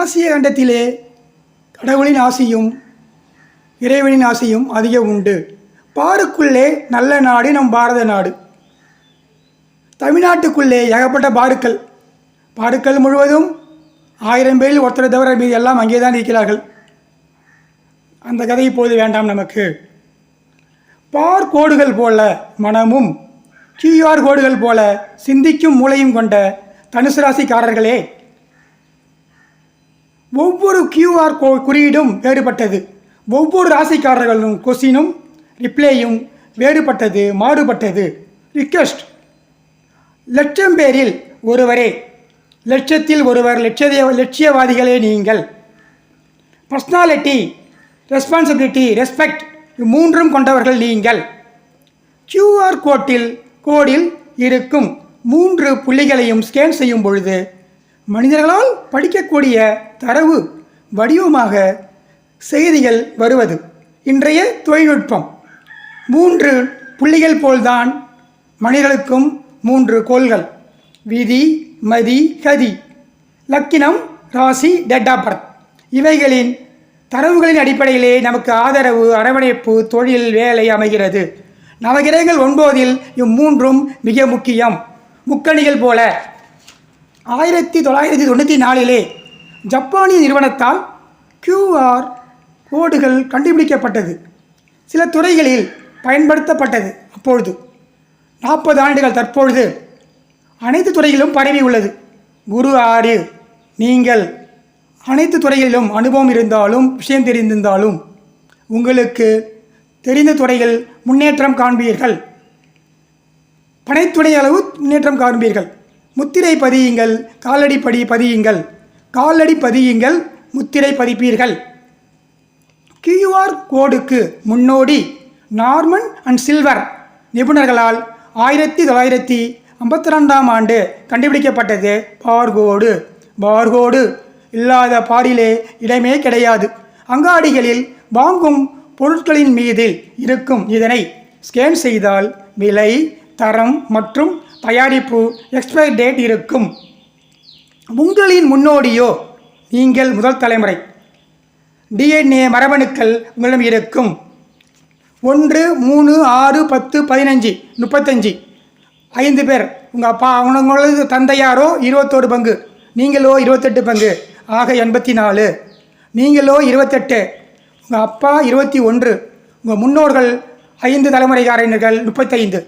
ஆசிய கண்டத்திலே கடவுளின் ஆசியும் இறைவனின் ஆசையும் அதிகம் உண்டு. பாருக்குள்ளே நல்ல நாடு நம் பாரத நாடு. தமிழ்நாட்டுக்குள்ளே ஏகப்பட்ட பாருக்கள். பாருக்கள் முழுவதும் ஆயிரம் பேரில் ஒருத்தரை தவிர மீது எல்லாம் அங்கே தான் இருக்கிறார்கள். அந்த கதை இப்போது வேண்டாம் நமக்கு. பார் கோடுகள் போல மனமும் கியூஆர் கோடுகள் போல சிந்திக்கும் மூளையும் கொண்ட தனுசு ராசிக்காரர்களே ஒவ்வொரு கியூஆர் கோ குறியீடும் வேறுபட்டது. ஒவ்வொரு ராசிக்காரர்களும் கொஸ்டினும் ரிப்ளேயும் வேறுபட்டது மாறுபட்டது. ரிக்வெஸ்ட் லட்சம் பேரில் ஒருவரே. லட்சத்தில் ஒருவர் லட்சிய லட்சியவாதிகளே நீங்கள். பர்சனாலிட்டி ரெஸ்பான்சிபிலிட்டி ரெஸ்பெக்ட் மூன்றும் கொண்டவர்கள் நீங்கள். கியூஆர் கோட்டில் கோடில் இருக்கும் மூன்று புள்ளிகளையும் ஸ்கேன் செய்யும் பொழுது மனிதர்களால் படிக்கக்கூடிய தரவு வடிவமாக செய்திகள் வருவது. இன்றைய தொழில்நுட்பம். மூன்று புள்ளிகள் போல்தான் மனிதர்களுக்கும் மூன்று கோள்கள். விதி மதி கதி. லக்கினம் ராசி டேட் ஆஃப் பர்த். இவைகளின் தரவுகளின் அடிப்படையிலே நமக்கு ஆதரவு அரவணைப்பு தொழில் வேலை அமைகிறது. நவகிரகங்கள் ஒன்பதில் இம்மூன்றும் மிக முக்கியம். முக்கணிகள் போல. ஆயிரத்தி தொள்ளாயிரத்தி தொண்ணூற்றி நாலிலே ஜப்பானிய நிறுவனத்தால் கியூஆர் கோடுகள் கண்டுபிடிக்கப்பட்டது. சில துறைகளில் பயன்படுத்தப்பட்டது அப்பொழுது. நாற்பது ஆண்டுகள் தற்பொழுது அனைத்து துறைகளிலும் பரவி உள்ளது. குரு ஆறு நீங்கள் அனைத்து துறைகளிலும் அனுபவம் இருந்தாலும் விஷயம் தெரிந்திருந்தாலும் உங்களுக்கு தெரிந்த துறைகள் முன்னேற்றம் காண்பீர்கள். பனைத்துறை அளவு முன்னேற்றம் காண்பீர்கள். முத்திரை பதியுங்கள் காலடி படி பதியுங்கள். காலடி பதியுங்கள் முத்திரை பதிப்பீர்கள். கியூஆர் கோடுக்கு முன்னோடி நார்மன் அண்ட் சில்வர் நிபுணர்களால் ஆயிரத்தி தொள்ளாயிரத்தி ஐம்பத்தி ரெண்டாம் ஆண்டு கண்டுபிடிக்கப்பட்டது பார்கோடு. பார்கோடு இல்லாத பாரிலே இடமே கிடையாது. அங்காடிகளில் வாங்கும் பொருட்களின் மீதில் இருக்கும் இதனை ஸ்கேன் செய்தால் விலை தரம் மற்றும் தயாரிப்பு எக்ஸ்பைரி டேட் இருக்கும். உங்களின் முன்னோடியோ நீங்கள் முதல் தலைமுறை. டிஎன்ஏ மரபணுக்கள் உங்களிடம் இருக்கும். ஒன்று மூணு ஆறு பத்து பதினஞ்சு முப்பத்தஞ்சு. ஐந்து பேர். உங்கள் அப்பா அவங்களது தந்தையாரோ இருபத்தோரு பங்கு. நீங்களோ இருபத்தெட்டு பங்கு. ஆக எண்பத்தி நாலு நீங்களோ இருபத்தெட்டு. உங்கள் அப்பா இருபத்தி ஒன்று. உங்கள் முன்னோர்கள் ஐந்து தலைமுறைக்காரர்கள் முப்பத்தைந்து.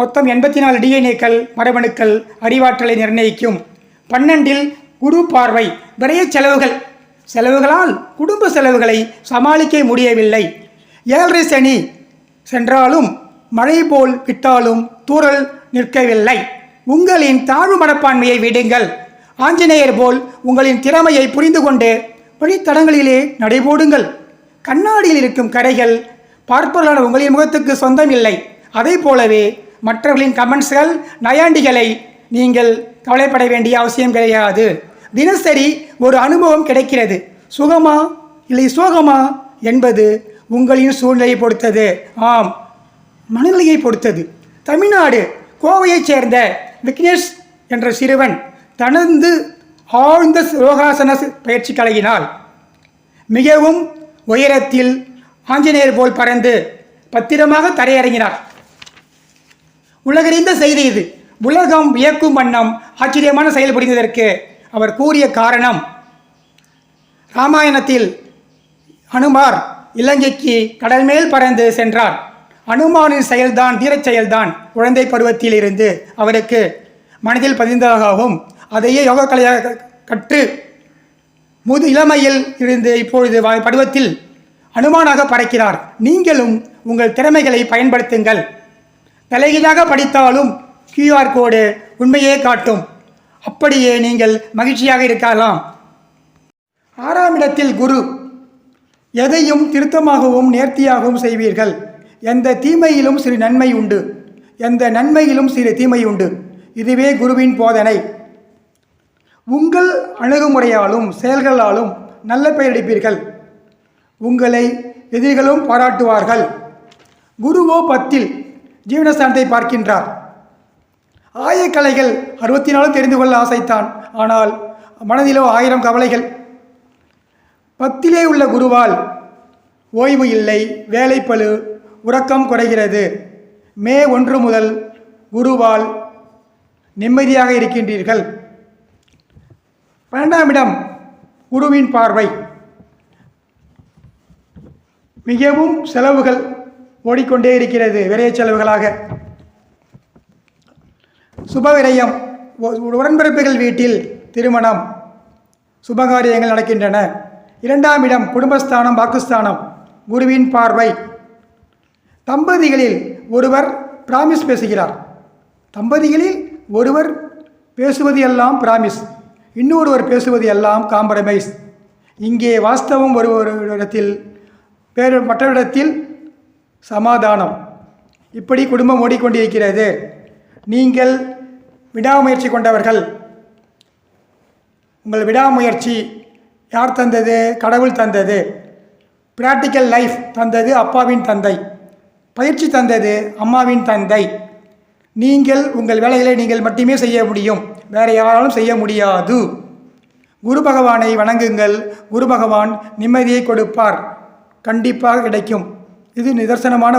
மொத்தம் எண்பத்தி நாலு டிஎன்ஏக்கள் மரபணுக்கள் அறிவாற்றலை நிர்ணயிக்கும். பன்னெண்டில் குரு பார்வை விரைய செலவுகள். செலவுகளால் குடும்ப செலவுகளை சமாளிக்க முடியவில்லை. ஏழரை சனி சென்றாலும் மழை போல் விட்டாலும் தூறல் நிற்கவில்லை. உங்களின் தாழ்வு மனப்பான்மையை விடுங்கள். ஆஞ்சநேயர் போல் உங்களின் திறமையை புரிந்து கொண்டு வழித்தடங்களிலே நடைபோடுங்கள். கண்ணாடியில் இருக்கும் கரைகள் பார்ப்பதான உங்களின் முகத்துக்கு சொந்தம் இல்லை அதை போலவே மற்றவர்களின் கமெண்ட்ஸ்கள் நயாண்டிகளை நீங்கள் கவலைப்பட வேண்டிய அவசியம் கிடையாது. தினசரி ஒரு அனுபவம் கிடைக்கிறது. சுகமா இல்லை சோகமா என்பது உங்களின் சூழ்நிலையை பொறுத்தது. ஆம் மனநிலையை பொறுத்தது. தமிழ்நாடு கோவையைச் சேர்ந்த விக்னேஷ் என்ற சிறுவன் தனது ஆழ்ந்த யோகாசன பயிற்சி கலையினால் மிகவும் உயரத்தில் ஆஞ்சநேயர் போல் பறந்து பத்திரமாக தரையிறங்கினார். உலகறிந்த செய்தி இது. உலகம் வியக்கும் வண்ணம் ஆச்சரியமான செயல் புரிந்ததற்கு அவர் கூறிய காரணம் ராமாயணத்தில் அனுமார் இலங்கைக்கு கடல் மேல் பறந்து சென்றார். அனுமானின் செயல்தான் தீரச் செயல்தான் குழந்தை பருவத்திலிருந்து அவருக்கு மனதில் பதிந்ததாகவும் அதையே யோக கலையாக கற்று முது இளமையில் இருந்து இப்பொழுது பருவத்தில் அனுமானாக பறக்கிறார். நீங்களும் உங்கள் திறமைகளை பயன்படுத்துங்கள். தலைகீழாக படித்தாலும் கியூஆர் கோடு உண்மையே காட்டும். அப்படியே நீங்கள் மகிழ்ச்சியாக இருக்கலாம். ஆறாம் இடத்தில் குரு. எதையும் திருத்தமாகவும் நேர்த்தியாகவும் செய்வீர்கள். எந்த தீமையிலும் சிறு நன்மை உண்டு. எந்த நன்மையிலும் சிறு தீமை உண்டு. இதுவே குருவின் போதனை. உங்கள் அணுகுமுறையாலும் செயல்களாலும் நல்ல பெயர் எடுப்பீர்கள் உங்களை எதிரிகளும் பாராட்டுவார்கள். குருவோ பத்தில் ஜீவனஸ்தானத்தை பார்க்கின்றார். ஆயக்கலைகள் அறுபத்தி நாலு தெரிந்து கொள்ள ஆசைத்தான். ஆனால் மனதிலோ ஆயிரம் கவலைகள். பத்திலே உள்ள குருவால் ஓய்வு இல்லை வேலைப்பழு உறக்கம் குறைகிறது. மே ஒன்று முதல் குருவால் நிம்மதியாக இருக்கின்றீர்கள். பன்னெண்டாம் இடம் குருவின் பார்வை. மிகவும் செலவுகள். ஓடிக்கொண்டே இருக்கிறது விரைய செலவுகளாக. சுப விரயம் உடன்பிறப்புகள் வீட்டில் திருமணம் சுபகாரியங்கள் நடக்கின்றன. இரண்டாம் இடம் குடும்பஸ்தானம் பாக்குஸ்தானம் குருவின் பார்வை. தம்பதிகளில் ஒருவர் பிராமிஸ் பேசுகிறார். தம்பதிகளில் ஒருவர் பேசுவது எல்லாம் பிராமிஸ். இன்னொருவர் பேசுவது எல்லாம் காம்ப்ரமைஸ். இங்கே வாஸ்தவம் ஒரு ஒரு இடத்தில் வேறு மற்றவரிடத்தில் சமாதானம். இப்படி குடும்பம் ஓடிக்கொண்டிருக்கிறது. நீங்கள் விடாமுயற்சி கொண்டவர்கள். உங்கள் விடாமுயற்சி யார் தந்தது? கடவுள் தந்தது. பிராக்டிக்கல் லைஃப் தந்தது அப்பாவின் தந்தை. பயிற்சி தந்தது அம்மாவின் தந்தை. நீங்கள் உங்கள் வேலைகளை நீங்கள் மட்டுமே செய்ய முடியும். வேறு யாராலும் செய்ய முடியாது. குரு பகவானை வணங்குங்கள். குரு பகவான் நிம்மதியை கொடுப்பார். கண்டிப்பாக கிடைக்கும். இது நிதர்சனமான